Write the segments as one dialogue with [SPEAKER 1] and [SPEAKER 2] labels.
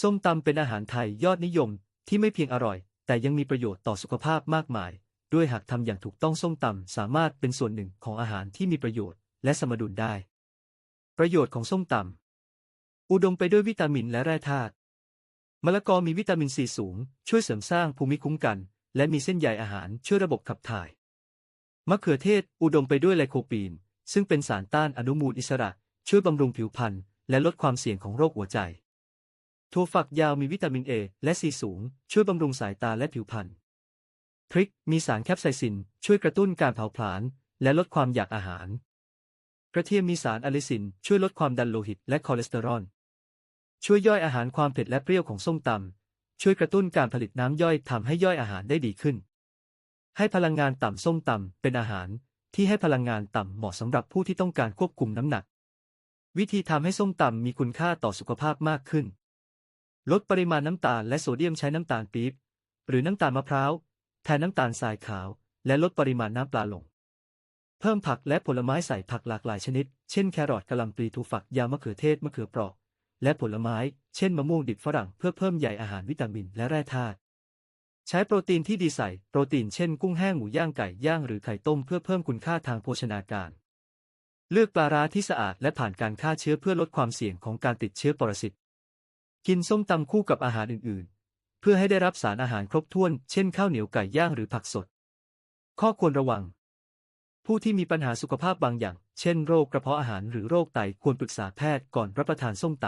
[SPEAKER 1] ส้มตำเป็นอาหารไทยยอดนิยมที่ไม่เพียงอร่อย แต่ยังมีประโยชน์ต่อสุขภาพมากมาย ด้วยหากทำอย่างถูกต้องส้มตำสามารถเป็นส่วนหนึ่งของอาหารที่มีประโยชน์และสมดุลได้ ประโยชน์ของส้มตำอุดมไปด้วยวิตามินและแร่ธาตุมะละกอมีวิตามินซีสูง ช่วยเสริมสร้างภูมิคุ้มกัน และมีเส้นใยอาหารช่วยระบบขับถ่าย มะเขือเทศอุดมไปด้วยไลโคปีน ซึ่งเป็นสารต้านอนุมูลอิสระ ช่วยบำรุงผิวพรรณและลดความเสี่ยงของโรคหัวใจ ถั่วฝักยาวมีวิตามินเอและซีสูง ช่วยบำรุงสายตาและผิวพรรณพริกมีสารแคปไซซิน ช่วยกระตุ้นการเผาผลาญและลดความอยากอาหาร กระเทียมมีสารอะลิซิน ช่วยลดความดันโลหิตและคอเลสเตอรอล ช่วยย่อยอาหารความเผ็ดและเปรี้ยวของส้มตำช่วยกระตุ้นการผลิตน้ำย่อยทำให้ย่อยอาหารได้ดีขึ้น ให้พลังงานต่ำส้มตำเป็นอาหารที่ให้พลังงานต่ำเหมาะสำหรับผู้ที่ต้องการควบคุมน้ำหนัก วิธีทำให้ส้มตำมีคุณค่าต่อสุขภาพมากขึ้น ลดปริมาณน้ำตาลและโซเดียมใช้น้ำตาลปี๊บหรือน้ำตาลมะพร้าวแทนน้ำตาลทรายขาว และลดปริมาณน้ำปลาลง เพิ่มผักและผลไม้ใส่ผักหลากหลายชนิด เช่นแครอทกะหล่ำปลีถั่วฝักยาวมะเขือเทศมะเขือเปราะ และผลไม้ เช่นมะม่วงดิบฝรั่งเพื่อเพิ่มใยอาหารวิตามินและแร่ธาตุใช้โปรตีนที่ดีใส่โปรตีนเช่นกุ้งแห้งหมูย่างไก่ย่างหรือไข่ต้มเพื่อเพิ่มคุณค่าทางโภชนาการ เลือกปลาร้าที่สะอาดและผ่านการฆ่าเชื้อเพื่อลดความเสี่ยงของการติดเชื้อปรสิต กินส้มตำคู่กับอาหารอื่นๆ เพื่อให้ได้รับสารอาหารครบถ้วน เช่นข้าวเหนียวไก่ย่างหรือผักสด ข้อควรระวัง ผู้ที่มีปัญหาสุขภาพบางอย่าง เช่นโรคกระเพาะอาหารหรือโรคไตควรปรึกษาแพทย์ก่อนรับประทานส้มต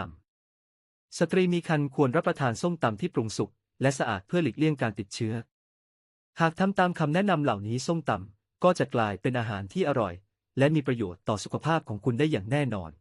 [SPEAKER 1] ำ สตรีมีครรภ์ควรรับประทานส้มตำที่ปรุงสุกและสะอาดเพื่อหลีกเลี่ยงการติดเชื้อ หากทำตามคำแนะนำเหล่านี้ส้มตำก็จะกลายเป็นอาหารที่อร่อย และมีประโยชน์ต่อสุขภาพของคุณได้อย่างแน่นอน